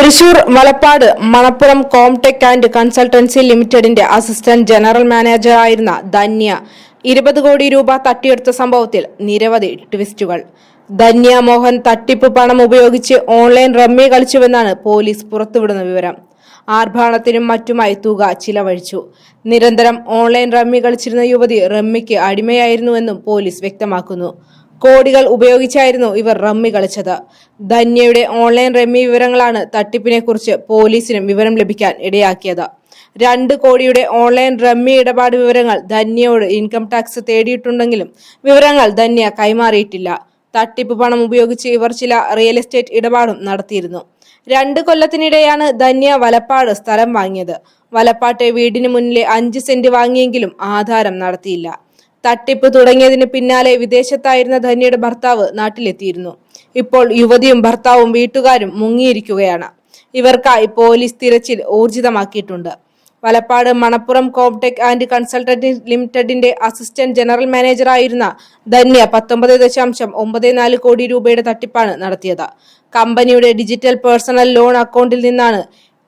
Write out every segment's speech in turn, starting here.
Thrissur Malappad Manappuram Comtech and consultancy ലിമിറ്റഡിന്റെ assistant general manager ആയിരുന്ന ധന്യ ഇരുപത് കോടി രൂപ തട്ടിയെടുത്ത സംഭവത്തിൽ നിരവധി ട്വിസ്റ്റുകൾ. ധന്യ മോഹൻ തട്ടിപ്പ് പണം ഉപയോഗിച്ച് ഓൺലൈൻ റമ്മി കളിച്ചുവെന്നാണ് പോലീസ് പുറത്തുവിടുന്ന വിവരം. ആർഭാണത്തിനും മറ്റുമായി തുക ചിലവഴിച്ചു. നിരന്തരം ഓൺലൈൻ റമ്മി കളിച്ചിരുന്ന യുവതി റമ്മിക്ക് അടിമയായിരുന്നുവെന്നും പോലീസ് വ്യക്തമാക്കുന്നു. കോടികൾ ഉപയോഗിച്ചായിരുന്നു ഇവർ റമ്മി കളിച്ചത്. ധന്യയുടെ ഓൺലൈൻ റമ്മി വിവരങ്ങളാണ് തട്ടിപ്പിനെക്കുറിച്ച് പോലീസിനും വിവരം ലഭിക്കാൻ ഇടയാക്കിയത്. രണ്ട് കോടിയുടെ ഓൺലൈൻ റമ്മി ഇടപാട് വിവരങ്ങൾ ധന്യയോട് ഇൻകം ടാക്സ് തേടിയിട്ടുണ്ടെങ്കിലും വിവരങ്ങൾ ധന്യ കൈമാറിയിട്ടില്ല. തട്ടിപ്പ് പണം ഉപയോഗിച്ച് ഇവർ ചില റിയൽ എസ്റ്റേറ്റ് ഇടപാടും നടത്തിയിരുന്നു. രണ്ട് കൊല്ലത്തിനിടെയാണ് ധന്യ വലപ്പാട് സ്ഥലം വാങ്ങിയത്. വലപ്പാട്ടെ വീടിന് മുന്നിലെ അഞ്ച് സെന്റ് വാങ്ങിയെങ്കിലും ആധാരം നടത്തിയില്ല. തട്ടിപ്പ് തുടങ്ങിയതിന് പിന്നാലെ വിദേശത്തായിരുന്ന ധന്യയുടെ ഭർത്താവ് നാട്ടിലെത്തിയിരുന്നു. ഇപ്പോൾ യുവതിയും ഭർത്താവും വീട്ടുകാരും മുങ്ങിയിരിക്കുകയാണ്. ഇവർക്കായി പോലീസ് തിരച്ചിൽ ഊർജിതമാക്കിയിട്ടുണ്ട്. Valapad Manappuram Comtech and consultant ലിമിറ്റഡിന്റെ അസിസ്റ്റന്റ് ജനറൽ മാനേജറായിരുന്ന ധന്യ പത്തൊമ്പത് ദശാംശം ഒമ്പത് നാല് കോടി രൂപയുടെ തട്ടിപ്പാണ് നടത്തിയത്. കമ്പനിയുടെ ഡിജിറ്റൽ പേഴ്സണൽ ലോൺ അക്കൗണ്ടിൽ നിന്നാണ്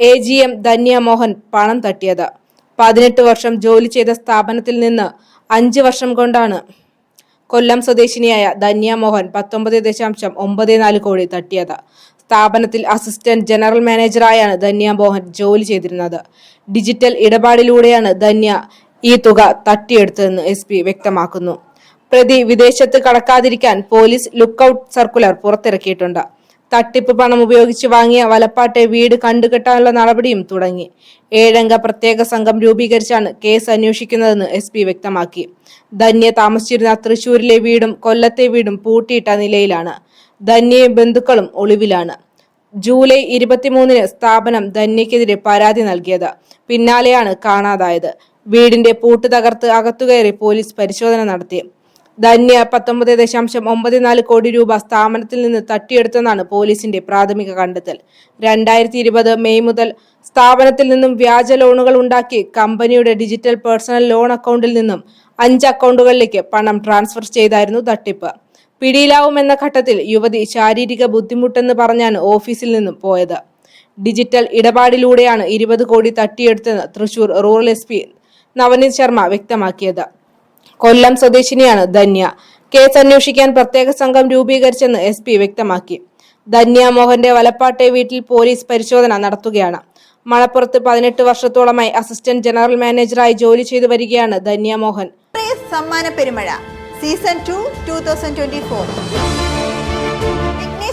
A G M Dhanya Mohan പണം തട്ടിയത്. പതിനെട്ട് വർഷം ജോലി ചെയ്ത സ്ഥാപനത്തിൽ നിന്ന് അഞ്ച് വർഷം കൊണ്ടാണ് കൊല്ലം സ്വദേശിനിയായ ധന്യ മോഹൻ പത്തൊമ്പത് ദശാംശം ഒമ്പത് നാല് കോടി തട്ടിയത്. സ്ഥാപനത്തിൽ അസിസ്റ്റന്റ് ജനറൽ മാനേജറായാണ് ധന്യ മോഹൻ ജോലി ചെയ്തിരുന്നത്. ഡിജിറ്റൽ ഇടപാടിലൂടെയാണ് ധന്യ ഈ തുക തട്ടിയെടുത്തതെന്ന് എസ് പി വ്യക്തമാക്കുന്നു. പ്രതി വിദേശത്ത് കടക്കാതിരിക്കാൻ പോലീസ് ലുക്കൌട്ട് സർക്കുലർ പുറത്തിറക്കിയിട്ടുണ്ട്. തട്ടിപ്പ് പണം ഉപയോഗിച്ച് വാങ്ങിയ വലപ്പാട്ടെ വീട് കണ്ടുകെട്ടാനുള്ള നടപടിയും തുടങ്ങി. ഏഴംഗ പ്രത്യേക സംഘം രൂപീകരിച്ചാണ് കേസ് അന്വേഷിക്കുന്നതെന്ന് എസ് പി വ്യക്തമാക്കി. ധന്യ താമസിച്ചിരുന്ന തൃശൂരിലെ വീടും കൊല്ലത്തെ വീടും പൂട്ടിയിട്ട നിലയിലാണ്. ധന്യയും ബന്ധുക്കളും ഒളിവിലാണ്. ജൂലൈ ഇരുപത്തിമൂന്നിന് സ്ഥാപനം ധന്യക്കെതിരെ പരാതി നൽകിയത്. പിന്നാലെയാണ് കാണാതായത്. വീടിന്റെ പൂട്ട് തകർത്ത് അകത്തുകയറി പോലീസ് പരിശോധന നടത്തി. ധന്യ പത്തൊമ്പത് ദശാംശം ഒമ്പത് നാല് കോടി രൂപ സ്ഥാപനത്തിൽ നിന്ന് തട്ടിയെടുത്തെന്നാണ് പോലീസിന്റെ പ്രാഥമിക കണ്ടെത്തൽ. രണ്ടായിരത്തി ഇരുപത് മെയ് മുതൽ സ്ഥാപനത്തിൽ നിന്നും വ്യാജ ലോണുകൾ ഉണ്ടാക്കി കമ്പനിയുടെ ഡിജിറ്റൽ പേഴ്സണൽ ലോൺ അക്കൗണ്ടിൽ നിന്നും അഞ്ച് അക്കൗണ്ടുകളിലേക്ക് പണം ട്രാൻസ്ഫർ ചെയ്തായിരുന്നു തട്ടിപ്പ്. പിടിയിലാവുമെന്ന ഘട്ടത്തിൽ യുവതി ശാരീരിക ബുദ്ധിമുട്ടെന്ന് പറഞ്ഞാണ് ഓഫീസിൽ നിന്നും പോയത്. ഡിജിറ്റൽ ഇടപാടിലൂടെയാണ് ഇരുപത് കോടി തട്ടിയെടുത്തെന്ന് തൃശൂർ റൂറൽ എസ് നവനീത് ശർമ്മ വ്യക്തമാക്കിയത്. കൊല്ലം സ്വദേശിനിയാണ് ധന്യ. കേസ് അന്വേഷിക്കാൻ പ്രത്യേക സംഘം രൂപീകരിച്ചെന്ന് എസ് പി വ്യക്തമാക്കി. ധന്യ മോഹന്റെ വലപ്പാട്ടെ വീട്ടിൽ പോലീസ് പരിശോധന നടത്തുകയാണ്. മലപ്പുറത്ത് പതിനെട്ട് വർഷത്തോളമായി അസിസ്റ്റന്റ് ജനറൽ മാനേജറായി ജോലി ചെയ്തു വരികയാണ് ധന്യ മോഹൻ. സമ്മാന പെരുമഴ. Season two two thousand twenty four.